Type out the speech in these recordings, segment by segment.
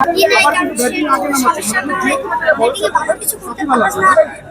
নাই সমস্যা নাই ব্যাটিংয়ে ভালো কিছু করতে পারলাম না।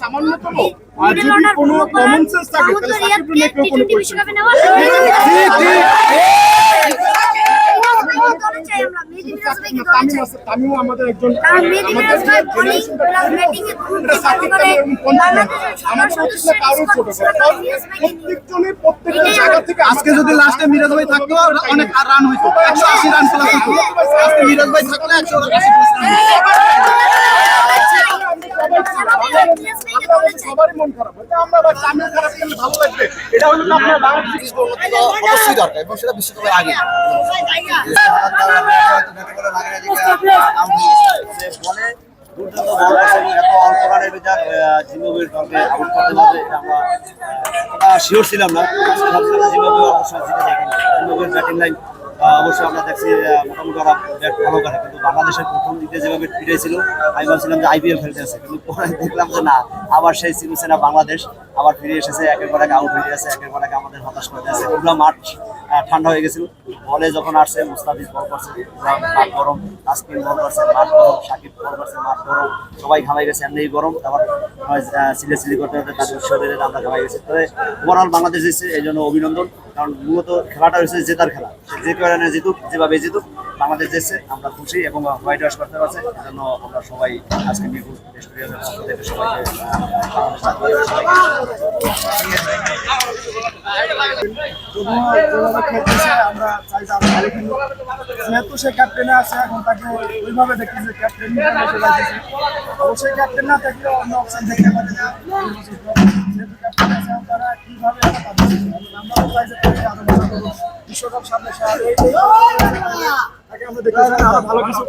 সামান্যতম যদি কোনো কমন সেন্স থাকে তাহলে সাকিব বিশ্বকাপে নেওয়া আমাদের একজন আজকে যদি লাস্টে মিরাজ ভাই থাকতো অনেক রান হইতো একশো আশি রান হইতো আজকে মিরাজ ভাই থাকলে একশো আশি আমাদের আমরা শিওর ছিলাম না। জিম্বাবুয়ের ব্যাটিং লাইন অবশ্যই আমরা দেখছি মোটামুটি ওরা ব্যাট ভালো করে, কিন্তু বাংলাদেশের প্রথম দিকে যেভাবে ফিরেছিল আমি ভাবছিলাম যে আইপিএল খেলতে আছে, কিন্তু পরে দেখলাম যে না, আবার সেই সিমসেনা বাংলাদেশ আবার ফিরে এসেছে, একের পর এক আউট হয়ে গেছে, একের পর এক আমাদের হতাশ করে দিয়েছে। পুরো মাঠ ঠান্ডা হয়ে গেছিল বলে যখন আসছে মুস্তাফিজ বল করছে মাঠ গরম তাসকিন বল করছে মাঠ গরম সাকিব বল করছে মাঠ গরম সবাই ঘামাই গেছে এমনি গরম তারপর সিলে সিলি করতে করতে তাদের দিলে আমরা ঘামাই গেছি তবে ওভারঅল বাংলাদেশ এসেছে এই জন্য অভিনন্দন কারণ মূলত খেলাটা হচ্ছে জেতার খেলা যে কেউ রানে জিতুক যেভাবে জিতুক বাংলাদেশ জিতছে আমরা খুশি এবং হোয়াইট ওয়াশ করতে পারছে এজন্য আমরা সবাই আজকে মিরপুর স্টেডিয়ামের পক্ষ সবাইকে আমরা যে যেহেতু ক্যাপ্টেনে আছে এখন দেখতেছে ক্যাপ্টেন না অন্য যেহেতু ক্যাপ্টেন আছে তারা যে সামনে আমরা ভালো কিছু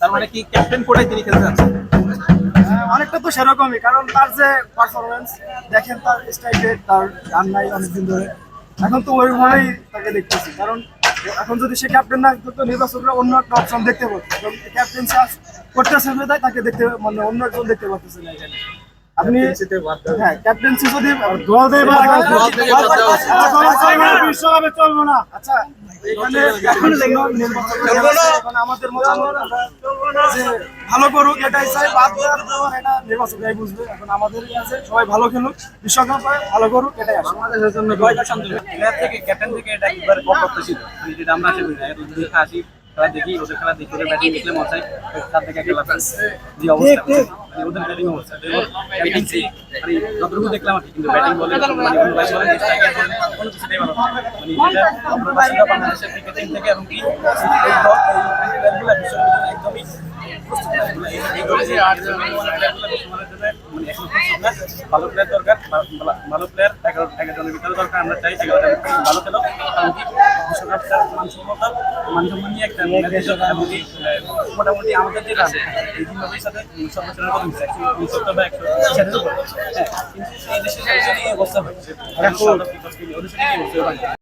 তার মানে কি ক্যাপ্টেন কোটায় তিনি খেলতে যাচ্ছেন? অনেকটা তো সেরকমই, কারণ তার যে পারফরমেন্স দেখেন তার স্ট্রাইকে তার গান নাই অনেকদিন ধরে। এখন তো ওইভাবেই তাকে দেখতেছি, কারণ এখন যদি সে ক্যাপ্টেন না, তো নির্বাচকরা অন্য একটা অপশন দেখতে পাচ্ছে ক্যাপ্টেন করতেছে তাই তাকে দেখতে মানে অন্য একজন দেখতে পাচ্ছে না এখানে। আপনি হ্যাঁ ক্যাপ্টেন্সি যদি বিশ্বকাপে চলবো না আচ্ছা এখানে এখানে আমাদের আমরা ভালো করুক এটাই চাই বাদ দেওয়ার দেওয়ার এটা নির্বাচকরাই বুঝবে এখন আমাদের আছে সবাই ভালো খেলুক বিশ্বকাপে ভালো করুক এটাই বাংলাদেশের জন্য ক্যাপ্টেন থেকে এটা একবার মানে যেটা আমরা আসি খেলা দেখি ওদের খেলা দেখি ওদের ব্যাটিং দেখলে মজা হয় তার থেকে খেলা যে অবস্থা মানে ওদের ব্যাটিং অবস্থা। ব্যাটিং মানে যতটুকু দেখলাম আর কিন্তু ব্যাটিং বলে মানে স্ট্রাইকার কোনো ভালো মানে আমরা বাসিন্দা বাংলাদেশের ক্রিকেটিং থেকে এবং কি এই দল এই বিশ্ববিদ্যালয়ে একদমই মানে। ভালো প্লেয়ার দরকার ভালো- প্লেয়ার এগারো এগারো জনের ভিতরে দরকার আমরা চাই এগারো ভালো খেলো। কারণ কি মানসম্মত মানসম্মান নিয়ে একটা আহ, মোটামুটি আমাদের যে রান এই জিম্বাবুয়ের সাথে সর্বোচ্চ কত হচ্ছে উনসত্তর বা একশো উপরে। হ্যাঁ কিন্তু এই দেশে যদি অবস্থা হয়